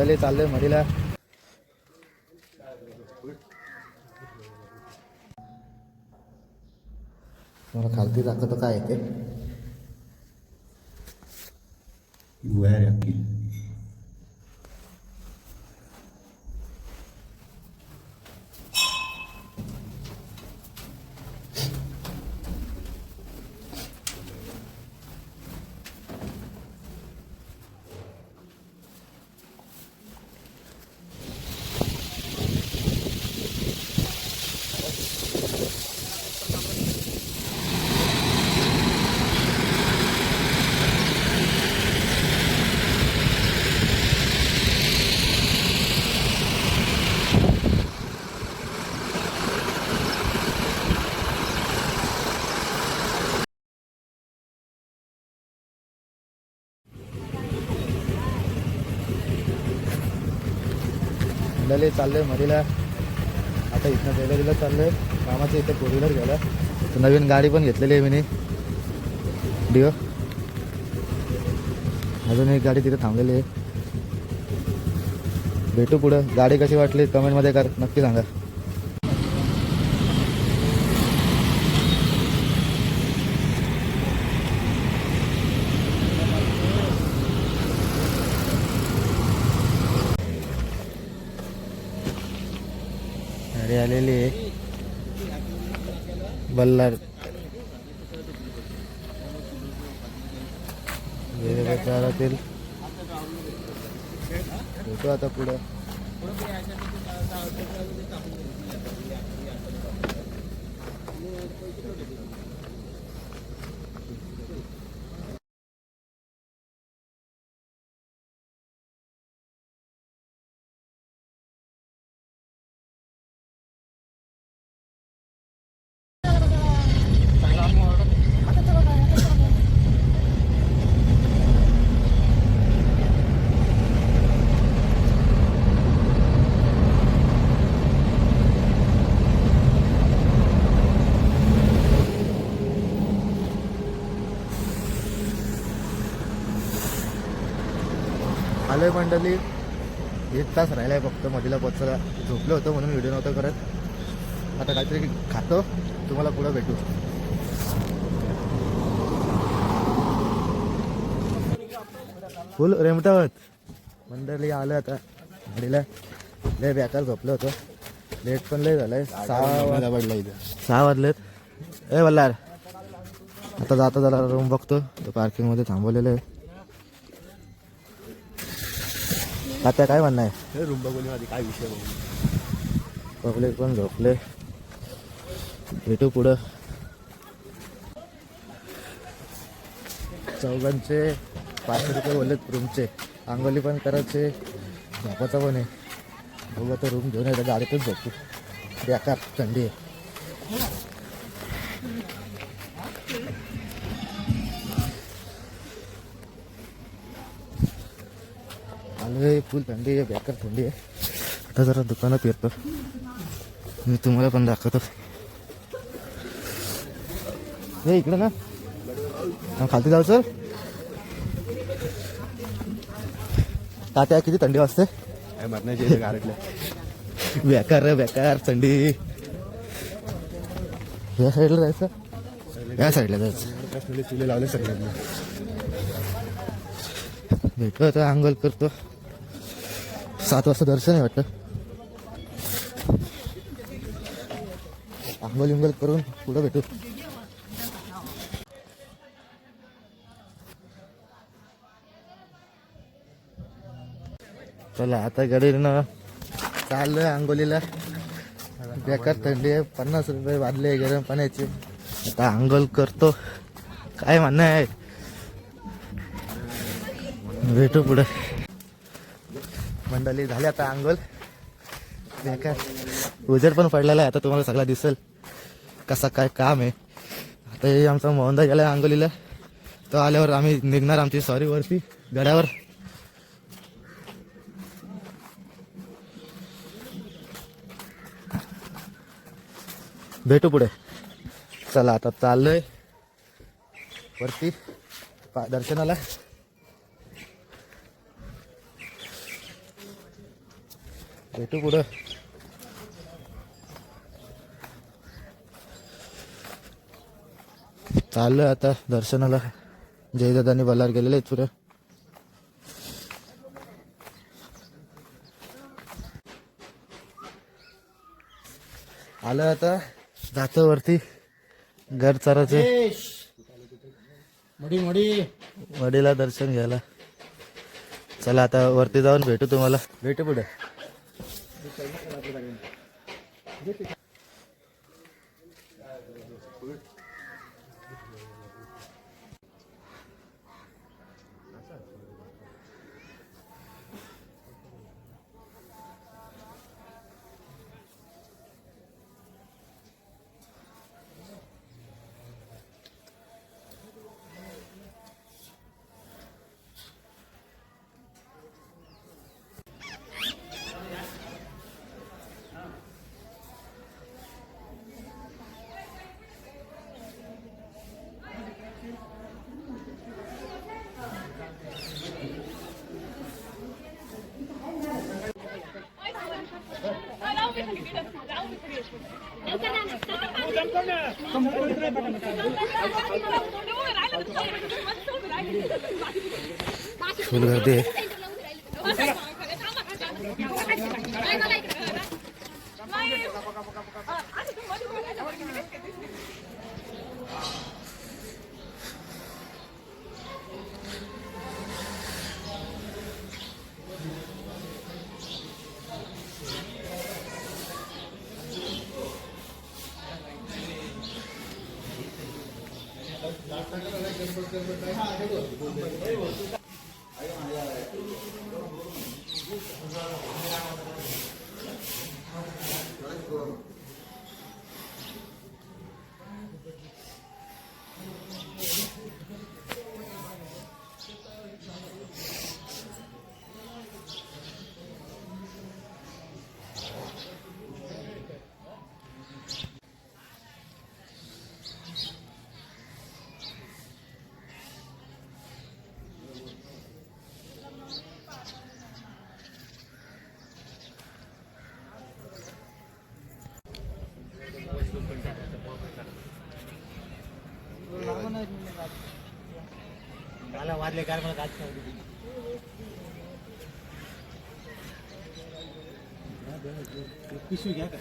मंडळी चाललंय मरीला मला खालती दाखवतं काय आहे ते गुहा आहे मरीला आता इथनं बेलरीला चाललंय. कामाचं इथे फोर व्हीलर घ्यायला नवीन गाडी पण घेतलेली आहे मी डिओ अजून एक गाडी तिथे थांबलेली आहे. भेटू पुढं. गाडी कशी वाटली? कमेंटमध्ये कर. नक्की सांगा गाडी आलेली आहे. बल्लार वेगवेगळ्या शहरातील भेटू आता पुढं. आलोय मंडळी. एक तास राहिलाय फक्त मधीला पोचायला झोपलो होतो म्हणून व्हिडिओ नव्हतं करत. आता काहीतरी खातो तुम्हाला पुढं भेटू. फुल रेमटावत मंडळी आलं आता गाडीला. लय बेकार झोपलो होतो. लेट पण लय झालंय. सहा वाज- पडला इथं. सहा वाजलेत. ए वल्लार आता जाता जरा रूम बघतो. तो पार्किंगमध्ये थांबवलेलं आहे. आता काय म्हणणं आहे? हे रूम बघून काय विषय पब्लिक पण झोपले. भेटू पुढं. चौघांचे पाचशे रुपये बोललेत रूमचे. आंघोली पण करायचे. झोपाचा पण आहे. बघू आता रूम घेऊन येतं गाडीतच झोपू. बेकार थंडी आहे. आलोय फुल थंडी आहे बेकार थंडी आहे. आता जरा दुकानात येतो. मी तुम्हाला पण दाखवतो. हे इकडे ना. खालती जाऊ सर. तात्या किती थंडी वाजते? बेकार रे बेकार थंडी. या साईडला जायचं? या साईडला जायचं. लावले सगळ्यांनी. भेटू आता आंघोळ करतो. सात वाजता दर्शन आहे वाटतं. आंघोल विंगोल करून पुढं भेटू. चला आता गडीनं चाललोय आंघोलीला बेकार थंडी आहे पन्नास रुपये वाढले गरम पाण्याचे. आता आंघोल करतो. काय म्हणणं आहे? भेटू पुढे. मंडळी झाले आता आंघोल काय? उजेड पण पडलेला आहे. आता तुम्हाला सगळा दिसेल कसा काय काम आहे. आता हे आमचा मोहनदा गेला आंघोलीला तो आल्यावर आम्ही निघणार आमची सॉरी वरती गड्यावर. भेटू पुढे. चला आता चाललोय. वरती पा- दर्शनाला. भेटू पुढं. चाललोय आता दर्शनाला. जयदादांनी बल्लार गेलेले आहेत पुढे. आलं आता जातो वरती घर चाराचे मडी मडी. वडीला दर्शन घ्यायला. चला आता वरती जाऊन भेटू तुम्हाला. भेटू पुढे. significant. फुल गर्दी 这个这个这个，所以我知道。वाजले काय मला पिशवी घ्या का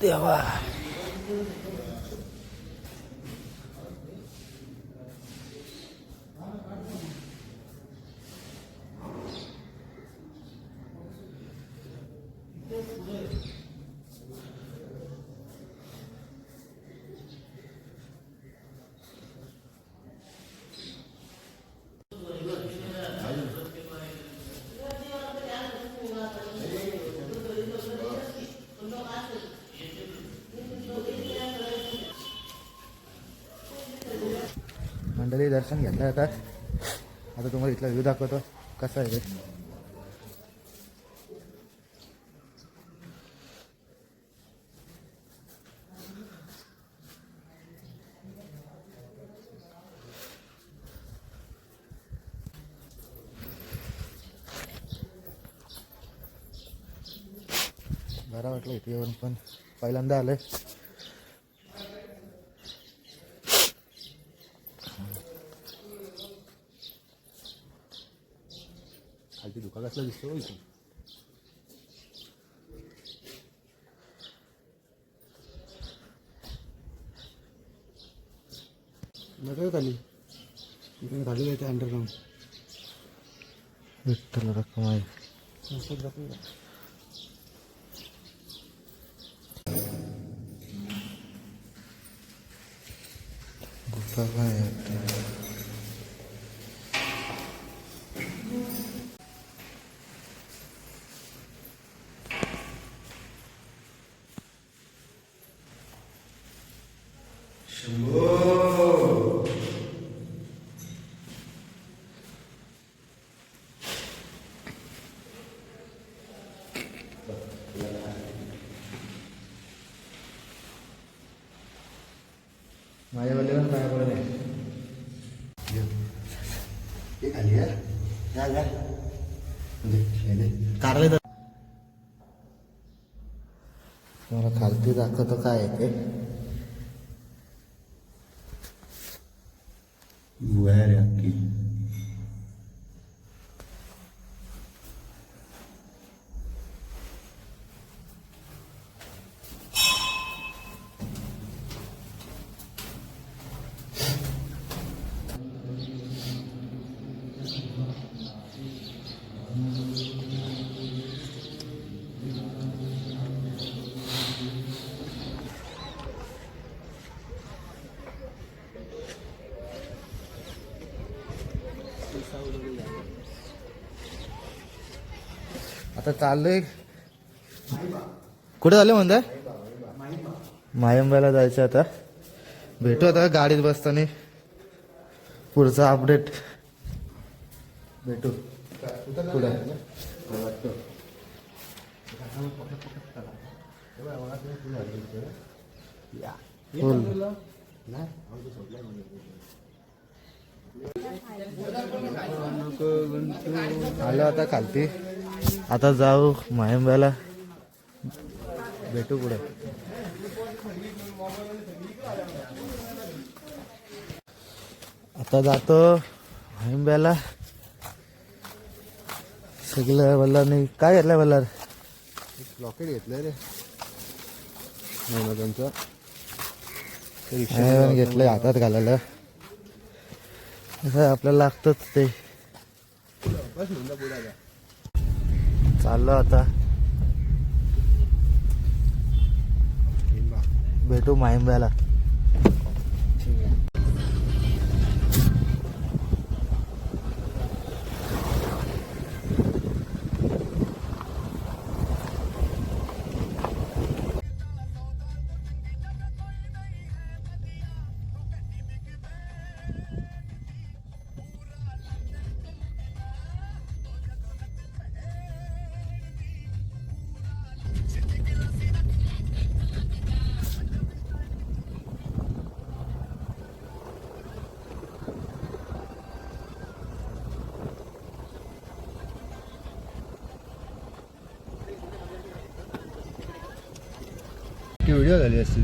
देवा मंडळी दर्शन घेतलं आता आता तुम्हाला इथला व्ह्यू दाखवतो. कसा आहे ते. बरं वाटलं इथे येऊन पण. पहिल्यांदा आलंय. खालती धुका कसला दिसतो हो इथून बघा खाली इकडे खाली जायचं अंडरग्राऊंड तुम्हाला खालती दाखवतो काय आहे ते? बुवा आहे रे अख्खी आता चाललोय. कुठे झाले म्हणताय? मायंबाला जायचं आता. भेटू आता गाडीत बसताना. पुढचा अपडेट भेटू. पुढे फुल आलो आता खालती. आता जाऊ मायंब्याला भेटू पुढे. आता जातो मायंब्याला सगळं वल्लार नाही. काय घेतलंय वल्लार लॉकेट घेतलंय रे. नाही त्यांचं. घेतलंय हातात घालायला. कसं आपल्याला लागतच ते. चाललो आता. भेटू माहिंब्याला व्हिडिओ झाली असती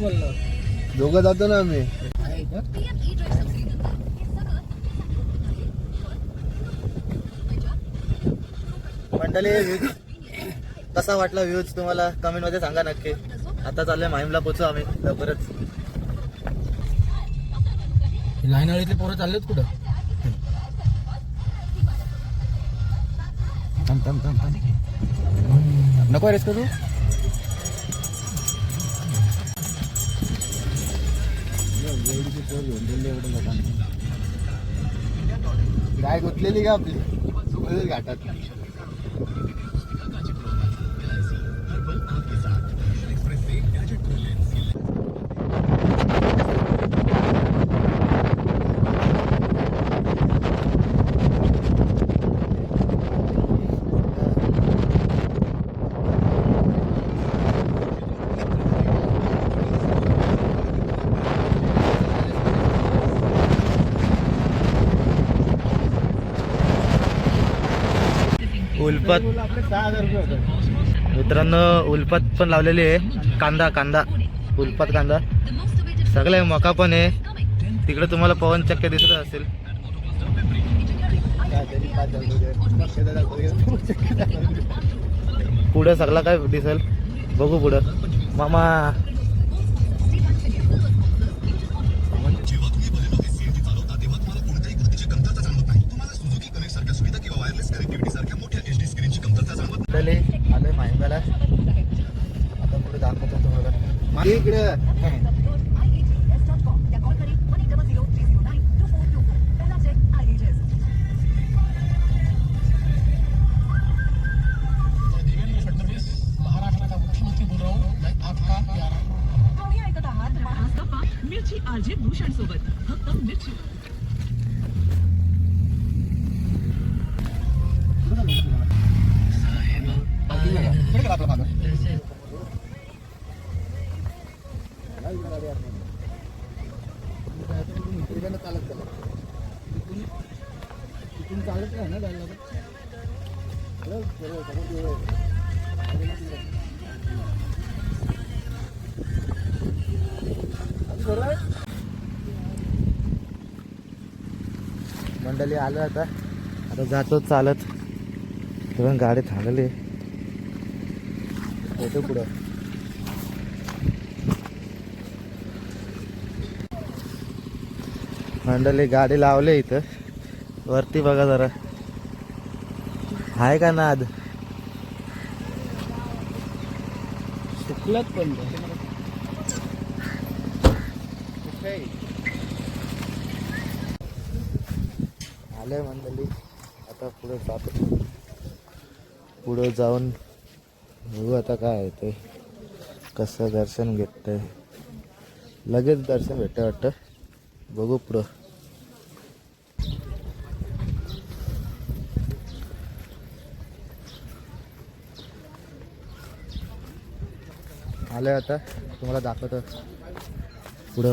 बोलला? दोघं जातो ना आम्ही. मंडळी कसा वाटला व्ह्यूज तुम्हाला? कमेंटमध्ये सांगा नक्की. आता चाललोय माहीमला पोचू आम्ही लवकरच. लाईन आळीतले पोरं चाललेत कुठं? थांब थांब थांब थांब. नको रेस करू. काय गुतलेली का आपली? घाटात. उलपत. मित्रांनो उलपत पण लावलेली आहे. कांदा कांदा. उलपत कांदा. सगळे मका पण आहे. तिकडे तुम्हाला पवन चक्के दिसत असेल. पुढं पाच पुढे काय दिसेल? बघू पुढं. मामा. मंडळी, आलोय माहिंदाला आता पुढे दाखवतो तुम्हाला. इकडे. चालत मंडळी आलं आता. आता जातो चालत. कारण गाडी थांबली. येतो पुढं. मंडळी गाडी लावले इथं. वरती बघा जरा. आहे का नाद? शुक्लच पण आले मंडळी. आता पुढे जातो. पुढे जाऊन बघू आता काय आहे ते कसं दर्शन घेतंय. लगेच दर्शन भेटतं वाटतं. बघू पुढं. आलं आता. तुम्हाला दाखवतं. पुढं.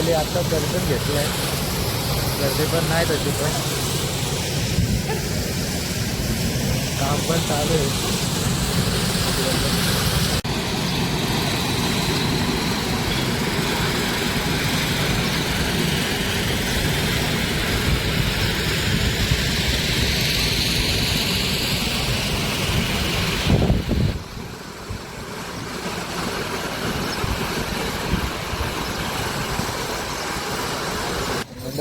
मंडळी आता दर्शन आहे. गर्दी पण नाही तशी पण. काम पण चालू आहे.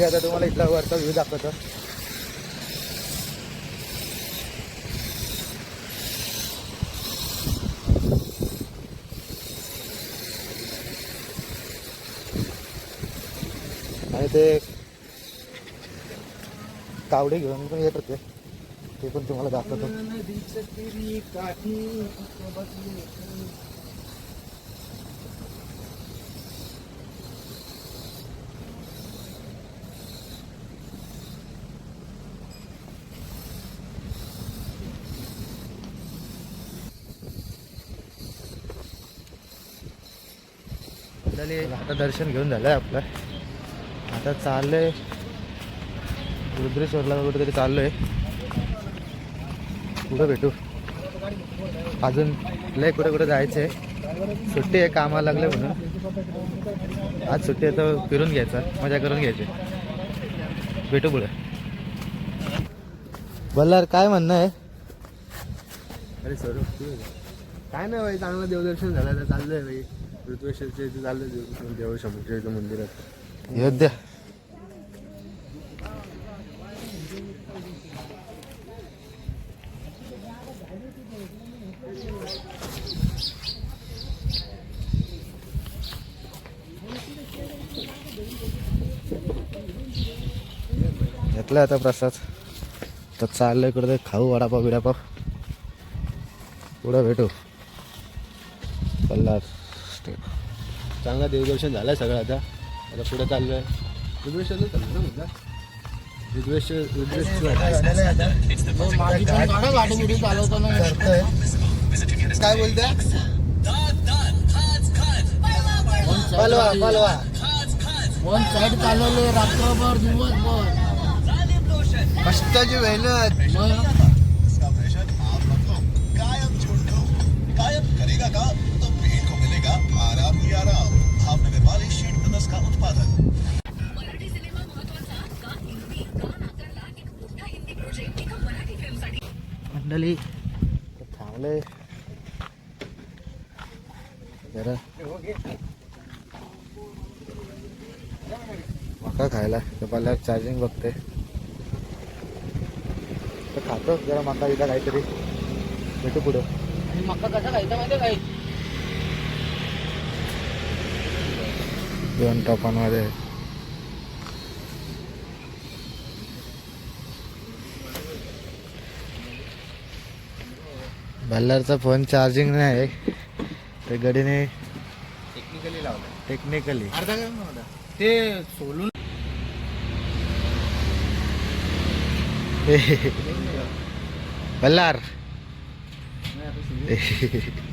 मंडळी आता तुम्हाला इथला वरचा व्ह्यू दाखवतो. आणि ते कावडे घेऊन पण येत होते. ते पण तुम्हाला दाखवतो. मंडळी आता दर्शन घेऊन झालंय आपलं. आता चाललंय. रुद्रेश्वरला कुठेतरी चाललोय. कुठं भेटू. अजून लय कुठे कुठे जायचंय. सुट्टी आहे कामाला लागले म्हणून. आज सुट्टी आहे तर फिरून घ्यायचं. मजा करून घ्यायची. भेटू पुढे. बल्लार काय म्हणणं आहे? अरे स्वरूप काय नाही भाई चांगलं देवदर्शन झालं तर चाललंय भाई ऋतुवेश्वरच्या इथे चाललंय देव देव समुद्राच्या मंदिरात. अयोध्या घेतला आता प्रसाद. तर चाललं इकडे खाऊ वडापाव बिडापाव. पुढं भेटू. चांगलं देवदर्शन झालंय सगळं आता. आता पुढे चाललोय. ऋतुवेश्वरला चाललं ना मुद्दा? चालवताना करतोय काय बोलते वन साईड चालवले. रात्रभर दिवसभर. कष्टाची मेहनत. खाली थांबले जरा मका खायला पहिल्या चार्जिंग बघते तर खातो जरा मका इथं काहीतरी भेटू पुढं आणि मका कसा खायचा माहिती काही दोन टॉपांमध्ये बल्लारचा फोन चार्जिंग नाही ते गडीने टेक्निकली लावलं टेक्निकली अर्धा ते सोलून बल्लार